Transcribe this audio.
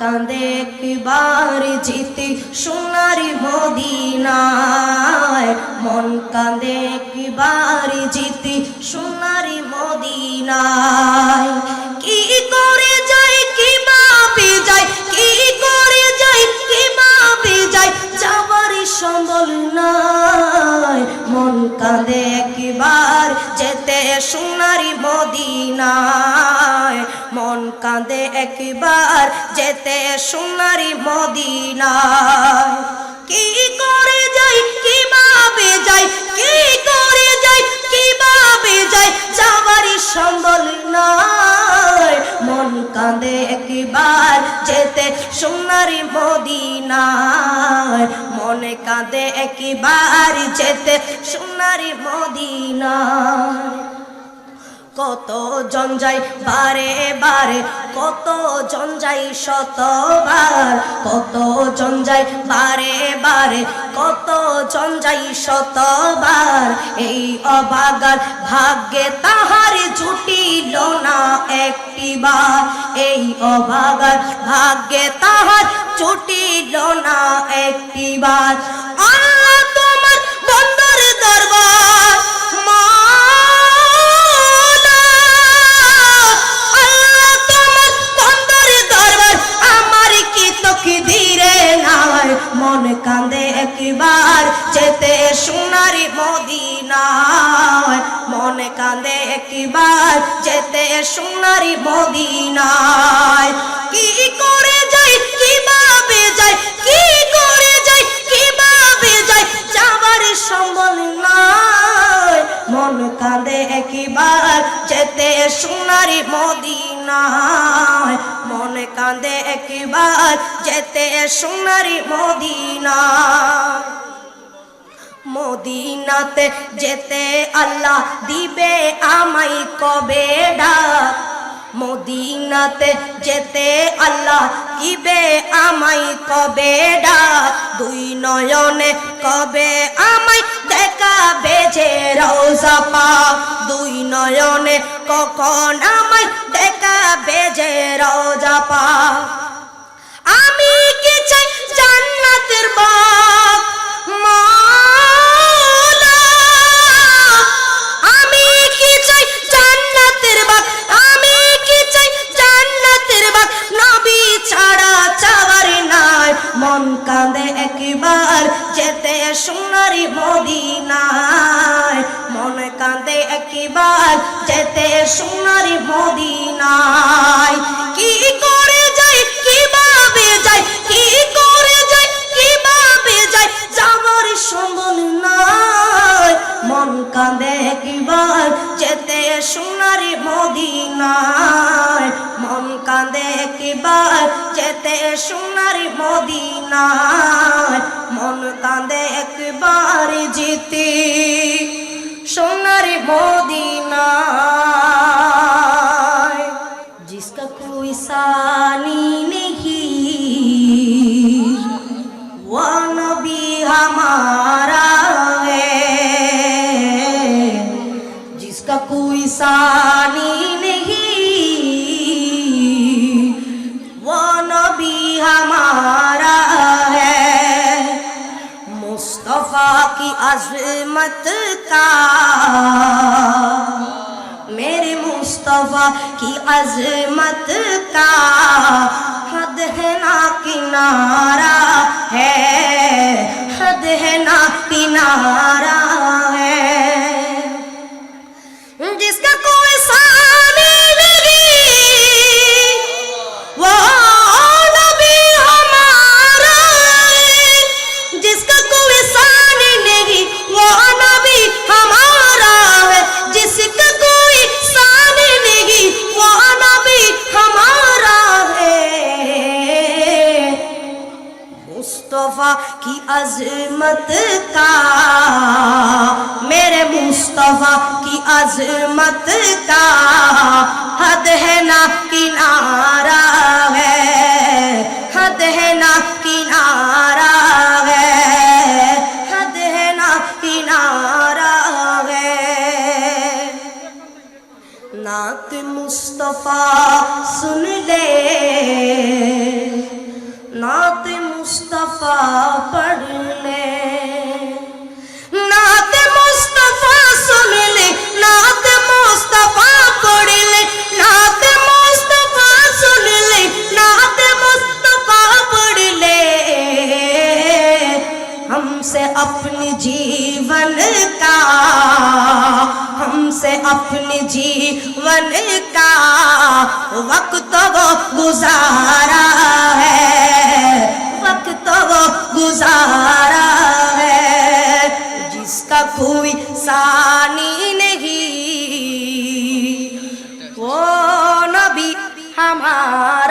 কাঁদে একবার জিতে সোনারি মদিনায়। মন কাঁদে একবার জিতে সোনারি মদিনায়। কি করে যাই কি ভাবে যাই কি করে যাই কি ভাবে যাই যাবার সম্বল নাই। মন কাঁদে একবার সোনারি মদিনায়। মন কাঁদে একবার যেতে সোনারি মদিনায়। কি করে যাই, কীভাবে যাই, কি করে যাই, কীভাবে যাই, যাবারই সম্বল নাই। মন কাঁদে একবার যেতে সোনারি মদিনায়। মনে কাঁদে একবার যেতে সোনারি মদিনায়। কত জঞ্জাই বারে বারে, কত জঞ্জাই শতবার, কত জঞ্জাই বারে বারে, কত জঞ্জাই শতবার। এই অবাগার ভাগ্যে তাহার জুটিল না একটিবার এই অবাগার ভাগ্যে তাহার জুটিল না একটিবার কান্দে একবার, যেতে সোনারি মদিনায়। কি করে যাই কীভাবে যাই কি করে যাই কীভাবে যাই যাবার সম্বল নাই। মন কাঁদে একবার, যেতে সোনারি মদিনায়। মন কাঁদে একবার, যেতে সোনারি মদিনায়। মদিনাতে যেতে আল্লাহ দিবে আমাই কবে ডাক? মদিনাতে যেতে আল্লাহ দিবে আমাই কবে ডাক? দুই নয়নে কবে আমাই দেখাবে যে রোজা পা দুই নয়নে কখন আমায় দেখাবে যে রোজা পা আমি কি চাই জান্নাতের বাগ? সোনারি মদিনায়। মন কাঁদে একবার যেতে সোনারি মদিনায়। কি করে যাই কীভাবে যাই কি করে যাই কীভাবে যাই যাবার সম্বল নাই। মন কাঁদে একবার যেতে সোনারি মদিনায় মন কাঁদে একবার যেতে সোনারি মদিনায় মন কাঁদে একবার জিতি সোনারি মদিনায়। عظمت کا میرے مصطفیٰ کی عظمت کا حد ہے نا کنارہ ہے، حد ہے نا کنارہ۔ عظمت کا، میرے مصطفیٰ کی عظمت کا حد ہے نہ کنارہ ہے، حد ہے نہ کنارہ اپنے جیون کا وقت وہ گزارا ہے۔ وقت وہ گزارا ہے۔ جس کا کوئی ثانی نہیں، وہ نبی ہمارا